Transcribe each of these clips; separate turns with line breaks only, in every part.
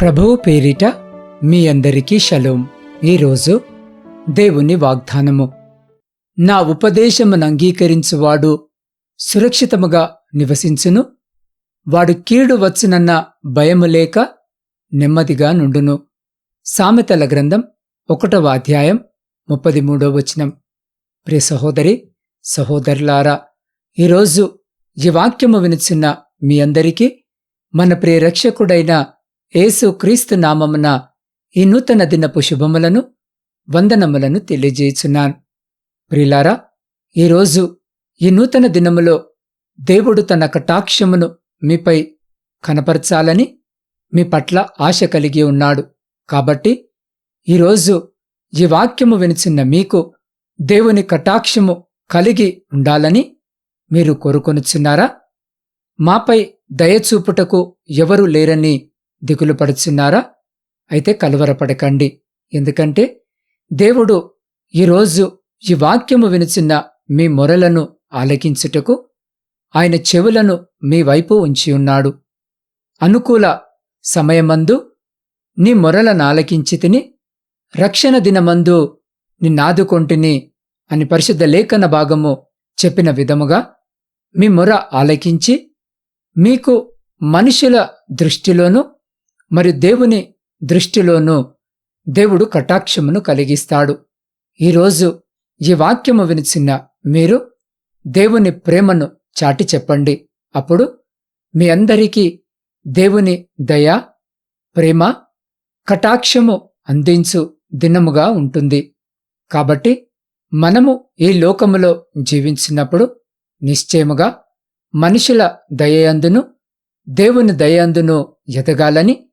ప్రభువు పేరిట మీ అందరికీ షలోం. ఈరోజు దేవుని వాగ్దానము. నా ఉపదేశమును అంగీకరించువాడు సురక్షితముగా నివసించును. వాడు కీడు వచ్చునన్న భయము లేక నెమ్మదిగా నుండును. సామెతల గ్రంథం ఒకటవ అధ్యాయం ముప్పది మూడవ వచనం. ప్రియ సహోదరి సహోదరులారా ఈరోజు ఈ వాక్యము వినుచున్న మీ అందరికీ మన ప్రియ ఏసు యేసు క్రీస్తు నామమున ఈ నూతన దినపు శుభములను వందనములను తెలియజేయుచున్నాను. ప్రిలారా ఈరోజు ఈ నూతన దినములో దేవుడు తన కటాక్షమును మీపై కనపరచాలని మీ పట్ల ఆశ కలిగి ఉన్నాడు. కాబట్టి ఈరోజు ఈ వాక్యము వినిచిన్న మీకు దేవుని కటాక్షము కలిగి ఉండాలని మీరు కోరుకొనుచున్నారా? మాపై దయచూపుటకు ఎవరూ లేరని దిగులు పడుచున్నారా? అయితే కలవరపడకండి. ఎందుకంటే దేవుడు ఈరోజు ఈ వాక్యము వినుచున్న మీ మొరలను ఆలకించుటకు ఆయన చెవులను మీ వైపు ఉంచి ఉన్నాడు. అనుకూల సమయమందు నీ మొరలను ఆలకించి తిని రక్షణ దినమందు నిన్నాదుకొంటిని అని పరిశుద్ధ లేఖన భాగము చెప్పిన విధముగా మీ మొర ఆలకించి మీకు మనుషుల దృష్టిలోనూ మరి దేవుని దృష్టిలోనూ దేవుడు కటాక్షమును కలిగిస్తాడు. ఈరోజు ఈ వాక్యము వినిచిన మీరు దేవుని ప్రేమను చాటి చెప్పండి. అప్పుడు మీ అందరికీ దేవుని దయ ప్రేమ కటాక్షము అందించు దినముగా ఉంటుంది. కాబట్టి మనము ఈ లోకములో జీవించినప్పుడు నిశ్చయముగా మనుషుల దయయందును దేవుని దయందును ఎదగాలని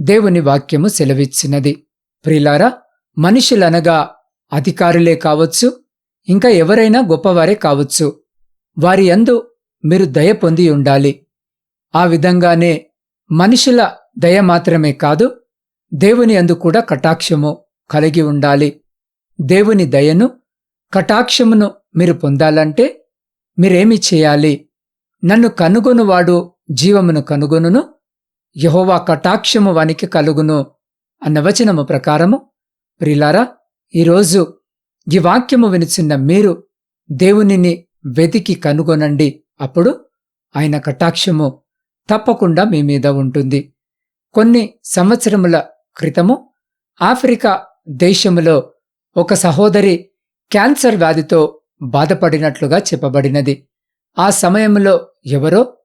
దేవుని వాక్యము సెలవిచ్చినది. ప్రిలారా మనుషులనగా అధికారులే కావచ్చు ఇంకా ఎవరైనా గొప్పవారే కావచ్చు. వారి యందు మీరు దయ పొంది ఉండాలి. ఆ విధంగానే మనుషుల దయ మాత్రమే కాదు దేవుని అందు కూడా కటాక్షము కలిగి ఉండాలి. దేవుని దయను కటాక్షమును మీరు పొందాలంటే మీరేమి చేయాలి? నన్ను కనుగొనువాడు జీవమును కనుగొనును యహోవా కటాక్షము వానికి కలుగును అన్న వచనము ప్రకారము. ప్రిలారా ఈరోజు ఈ వాక్యము వినిచిన్న మీరు దేవునిని వెతికి కనుగొనండి. అప్పుడు ఆయన కటాక్షము తప్పకుండా మీ మీద ఉంటుంది. కొన్ని సంవత్సరముల క్రితము ఆఫ్రికా దేశములో ఒక సహోదరి క్యాన్సర్ వ్యాధితో బాధపడినట్లుగా చెప్పబడినది. ఆ సమయంలో ఎవరో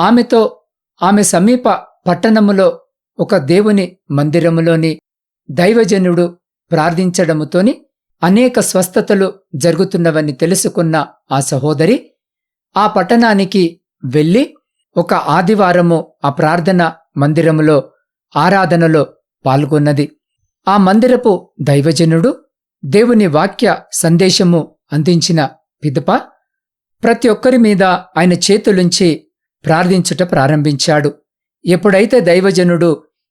ఆమెతో ఆమె సమీప పట్టణములో ఒక దేవుని మందిరములోని దైవజనుడు ప్రార్థించడముతోని అనేక స్వస్థతలు జరుగుతున్నవని తెలుసుకున్న ఆ సహోదరి ఆ పట్టణానికి వెళ్ళి ఒక ఆదివారము ఆ ప్రార్థన మందిరములో ఆరాధనలో పాల్గొన్నది. ఆ మందిరపు దైవజనుడు దేవుని వాక్య సందేశము అందించిన పిదప ప్రతి ఒక్కరి మీద ఆయన చేతులుంచి ప్రార్థించుట ప్రారంభించాడు. ఎప్పుడైతే దైవజనుడు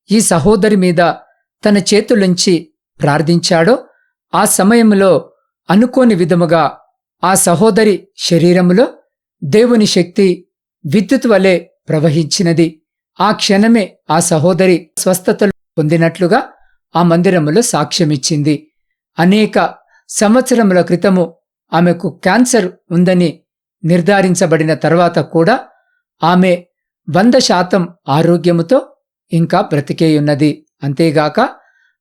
ఈ సహోదరి మీద తన చేతులుంచి ప్రార్థించాడో ఆ సమయంలో అనుకోని విధముగా ఆ సహోదరి శరీరములో దేవుని శక్తి విద్యుత్ వలె ప్రవహించినది. ఆ క్షణమే ఆ సహోదరి స్వస్థతలు పొందినట్లుగా ఆ మందిరములో సాక్ష్యమిచ్చింది. అనేక సంవత్సరముల క్రితము ఆమెకు క్యాన్సర్ ఉందని నిర్ధారించబడిన తర్వాత కూడా ఆమె వంద శాతం ఆరోగ్యముతో ఇంకా బ్రతికేయున్నది. అంతేగాక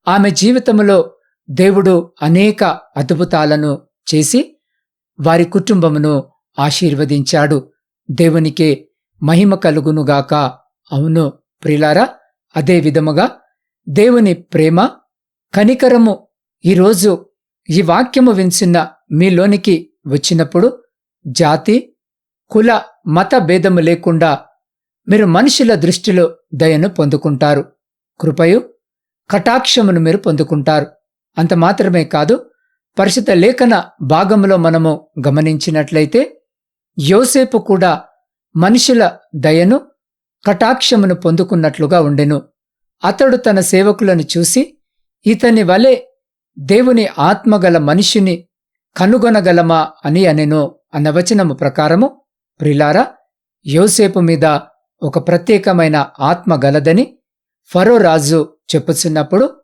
ఆమె జీవితములో దేవుడు అనేక అద్భుతాలను చేసి వారి కుటుంబమును ఆశీర్వదించాడు. దేవునికే మహిమ కలుగునుగాక. అవును ప్రిలారా అదే విధముగా దేవుని ప్రేమ కనికరము ఈరోజు ఈ వాక్యము వించిన మీలోనికి వచ్చినప్పుడు జాతి కుల మత భేదము లేకుండా మీరు మనుషుల దృష్టిలో దయను పొందుకుంటారు. కృపయు కటాక్షమును మీరు పొందుకుంటారు. అంత మాత్రమే కాదు పరిశుద్ధ లేఖన భాగంలో మనము గమనించినట్లయితే యోసేపు కూడా మనుషుల దయను కటాక్షమును పొందుకున్నట్లుగా ఉండెను. అతడు తన సేవకులను చూసి ఇతని వలె దేవుని ఆత్మగల మనిషిని కనుగొనగలమా అని అనెను అన్న వచనము ప్రకారము ప్రిలారా యోసేపు మీద ఒక ప్రత్యేకమైన ఆత్మ గలదని ఫరో రాజు చెప్పుచున్నప్పుడు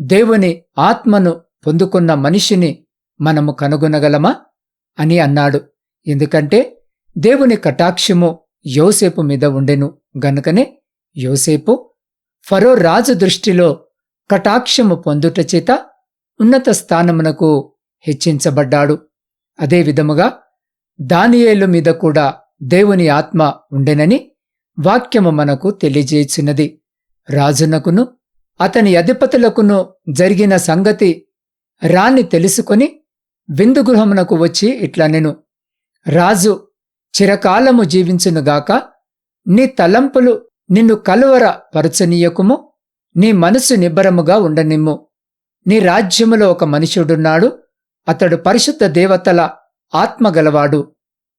దేవుని ఆత్మను పొందుకున్న మనిషిని మనము కనుగొనగలమా? అని అన్నాడు. ఎందుకంటే దేవుని కటాక్షము యోసేపు మీద ఉండెను. గనుకనే యోసేపు ఫరో రాజు దృష్టిలో కటాక్షము పొందుట చేత ఉన్నత స్థానమునకు హెచ్చించబడ్డాడు. అదేవిధముగా దానియేలు మీద కూడా దేవుని ఆత్మ ఉండెనని వాక్యము మనకు తెలియజేయుచున్నది రాజునకును అతని అధిపతులకును జరిగిన సంగతి రాణి తెలుసుకొని విందుగృహమునకు వచ్చి ఇట్లా నేను రాజు చిరకాలము జీవించునుగాక నీ తలంపులు నిన్ను కలువర పరచనీయకుము నీ మనసు నిబ్బరముగా ఉండనిమ్ము. నీ రాజ్యములో ఒక మనుషుడున్నాడు అతడు పరిశుద్ధ దేవతల ఆత్మగలవాడు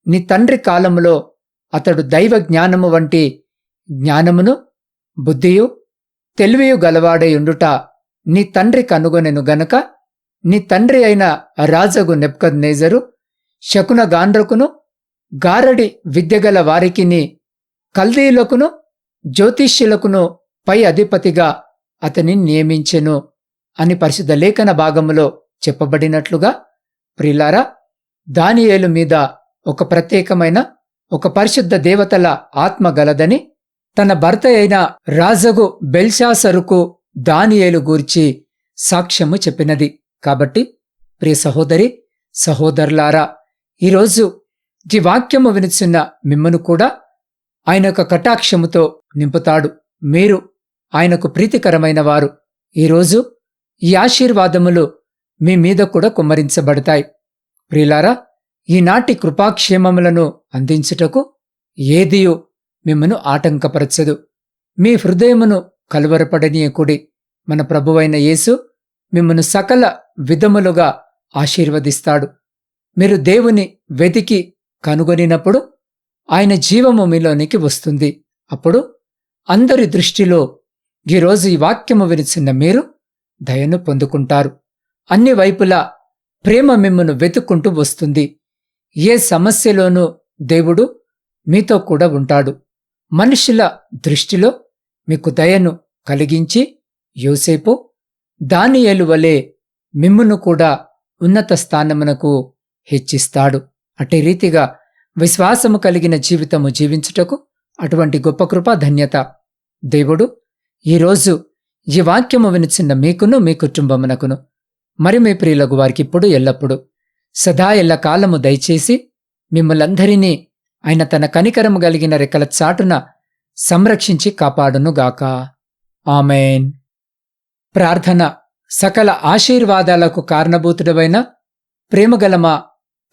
నీ తండ్రి కాలములో అతడు దైవ జ్ఞానము వంటి జ్ఞానమును బుద్ధియు తెలివియు గలవాడైండుట నీ తండ్రి కనుగొనెను గనక నీ తండ్రి అయిన రాజగు నెప్కద్ నేజరు శకున గాండ్రకును గారడి విద్యగల వారికిని కల్దీయులకును జ్యోతిష్యులకును పై అధిపతిగా అతని నియమించెను అని పరిశుద్ధ లేఖన భాగములో చెప్పబడినట్లుగా ప్రిలారా దానియేలు మీద ఒక ప్రత్యేకమైన ఒక పరిశుద్ధ దేవతల ఆత్మ గలదని తన భర్త అయిన రాజగు బెల్షాసరుకు దానియేలు గూర్చి సాక్ష్యము చెప్పినది. కాబట్టి ప్రియ సహోదరి సహోదరులారా ఈరోజు ఈ వాక్యము వినిచున్న మిమ్మను కూడా ఆయన యొక్క కటాక్షముతో నింపుతాడు. మీరు ఆయనకు ప్రీతికరమైన వారు. ఈరోజు ఈ ఆశీర్వాదములు మీ మీద కూడా కుమ్మరించబడతాయి. ప్రియులారా ఈనాటి కృపాక్షేమములను అందించుటకు ఏదియు మిమ్మను ఆటంకపరచదు. మీ హృదయమును కలువరపడనీయకుడి మన ప్రభువైన యేసు మిమ్మను సకల విధములుగా ఆశీర్వదిస్తాడు. మీరు దేవుని వెతికి కనుగొనినప్పుడు ఆయన జీవము మీలోనికి వస్తుంది. అప్పుడు అందరి దృష్టిలో ఈరోజు ఈ వాక్యము వినిచిన మీరు దయను పొందుకుంటారు. అన్ని వైపులా ప్రేమ మిమ్మను వెతుక్కుంటూ వస్తుంది. ఏ సమస్యలోనూ దేవుడు మీతో కూడా ఉంటాడు. మనుషుల దృష్టిలో మీకు దయను కలిగించి యోసేపు దానియేలు వలె మిమ్మును కూడా ఉన్నత స్థానమునకు హెచ్చిస్తాడు. అటే రీతిగా విశ్వాసము కలిగిన జీవితము జీవించుటకు అటువంటి గొప్ప కృప ధన్యత. దేవుడు ఈరోజు ఈ వాక్యము వినిచిన్న మీకును మీ కుటుంబమునకును మరి మీ ప్రియులకు వారికిప్పుడు ఎల్లప్పుడూ సదా ఎల్లకాలము దయచేసి మిమ్మలందరినీ ఆయన తన కనికరము కలిగిన రెక్కల చాటున సంరక్షించి కాపాడునుగాక. ఆమెన్. ప్రార్థన సకల ఆశీర్వాదాలకు కారణభూతుడవైన ప్రేమగల మా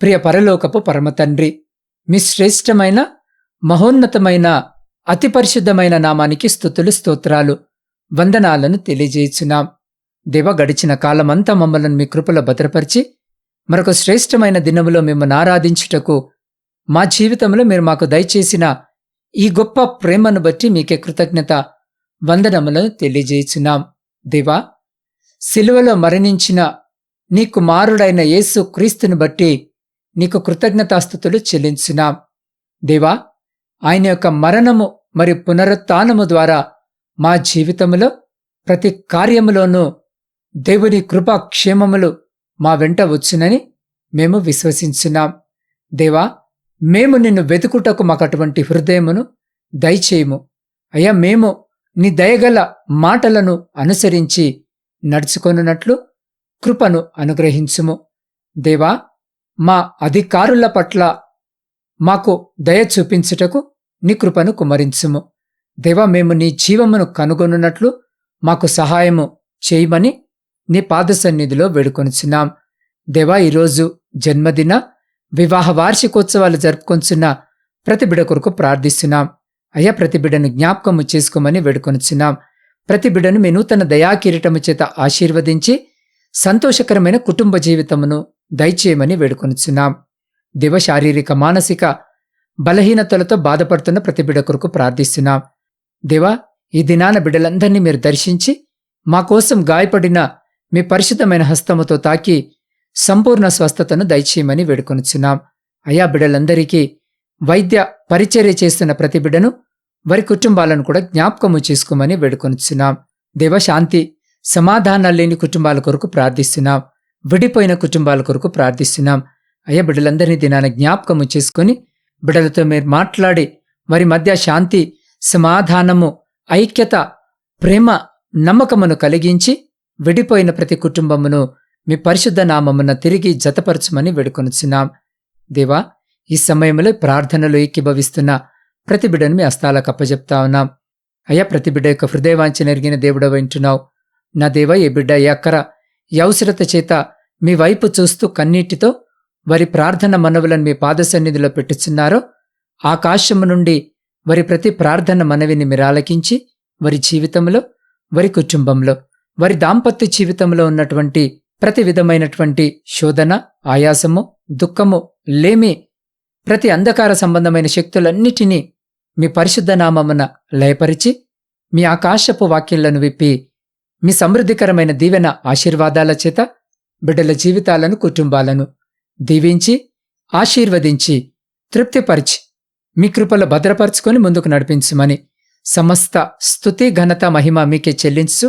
ప్రియ పరలోకపు పరమతండ్రి మీ శ్రేష్టమైన మహోన్నతమైన అతి పరిశుద్ధమైన నామానికి స్థుతులు స్తోత్రాలు వందనాలను తెలియజేయుచున్నాం. దేవ గడిచిన కాలమంతా మమ్మలను మీ కృపలో భద్రపరిచి మరొక శ్రేష్టమైన దినములో మిమ్మల్ని ఆరాధించుటకు మా జీవితంలో మీరు మాకు దయచేసిన ఈ గొప్ప ప్రేమను బట్టి మీకే కృతజ్ఞత వందనములను తెలియజేయుచున్నాం దేవా సిలువలో మరణించిన నీ కుమారుడైన యేసు క్రీస్తుని బట్టి నీకు కృతజ్ఞతాస్థుతులు చెల్లించున్నాం. దేవా ఆయన యొక్క మరణము మరి పునరుత్నము ద్వారా మా జీవితములో ప్రతి కార్యములోనూ దేవుని కృపాక్షేమములు మా వెంట వచ్చునని మేము విశ్వసించున్నాం. దేవా మేము నిన్ను వెతుకుటకు మాకు అటువంటి హృదయమును దయచేయము. అయ్యా మేము నీ దయగల మాటలను అనుసరించి నడుచుకొనున్నట్లు కృపను అనుగ్రహించుము. దేవా మా అధికారుల పట్ల మాకు దయ చూపించుటకు నీ కృపను కుమరించుము. దేవా మేము నీ జీవమును కనుగొనున్నట్లు మాకు సహాయము చేయమని నీ పాద సన్నిధిలో వేడుకొనిచున్నాం. దేవా ఈరోజు జన్మదిన వివాహ వార్షికోత్సవాలు జరుపుకొంచున్న ప్రతి బిడ కొరకు ప్రార్థిస్తున్నాం. అయ్యా ప్రతి బిడను జ్ఞాపకము చేసుకోమని వేడుకొనిచున్నాం. ప్రతి బిడను మీ నూతన దయాకిరీటము చేత ఆశీర్వదించి సంతోషకరమైన కుటుంబ జీవితమును దయచేయమని వేడుకొనిచున్నాం. దివ శారీరక మానసిక బలహీనతలతో బాధపడుతున్న ప్రతి బిడ కొరకు ప్రార్థిస్తున్నాం. దేవా ఈ దినాన బిడ్డలందరినీ మీరు దర్శించి మా కోసం గాయపడిన మీ పరిశుద్ధమైన హస్తముతో తాకి సంపూర్ణ స్వస్థతను దయచేయమని వేడుకొనుచున్నాం. అయా బిడ్డలందరికీ వైద్య పరిచర్య చేస్తున్న ప్రతి బిడ్డను వారి కుటుంబాలను కూడా జ్ఞాపకము చేసుకోమని వేడుకొనుచున్నాం. దేవ శాంతి సమాధానాలు లేని కుటుంబాల కొరకు ప్రార్థిస్తున్నాం. విడిపోయిన కుటుంబాల కొరకు ప్రార్థిస్తున్నాం. అయ్యా బిడ్డలందరినీ దినాన జ్ఞాపకము చేసుకొని బిడ్డలతో మీరు మాట్లాడి వారి మధ్య శాంతి సమాధానము ఐక్యత ప్రేమ నమ్మకమును కలిగించి విడిపోయిన ప్రతి కుటుంబమును మీ పరిశుద్ధ నామమున తిరిగి జతపరచమని వేడుకొనుచున్నాం. దేవా ఈ సమయంలో ప్రార్థనలు ఏకీభవిస్తున్న ప్రతి బిడ్డను మీ హస్తాలకు అప్పజెప్తా ఉన్నాం. అయ్యా ప్రతి బిడ్డ యొక్క హృదయవాంఛ నెరిగిన దేవుడ వింటున్నావు నా దేవ ఏ బిడ్డ ఏ అక్కర ఈ అవసరత చేత మీ వైపు చూస్తూ కన్నీటితో వారి ప్రార్థన మనవులను మీ పాద సన్నిధిలో పెట్టుచున్నారో ఆకాశము నుండి వారి ప్రతి ప్రార్థన మనవిని మీరు ఆలకించి వారి జీవితంలో వారి కుటుంబంలో వారి దాంపత్య జీవితంలో ఉన్నటువంటి ప్రతి విధమైనటువంటి శోధన ఆయాసము దుఃఖము లేమి ప్రతి అంధకార సంబంధమైన శక్తులన్నిటినీ మీ పరిశుద్ధ నామమున లయపరిచి మీ ఆకాశపు వాక్యంలను విప్పి మీ సమృద్ధికరమైన దీవెన ఆశీర్వాదాల చేత బిడ్డల జీవితాలను కుటుంబాలను దీవించి ఆశీర్వదించి తృప్తిపరిచి మీ కృపలో భద్రపరుచుకొని ముందుకు నడిపించమని సమస్త స్థుతి ఘనత మహిమ మీకే చెల్లించు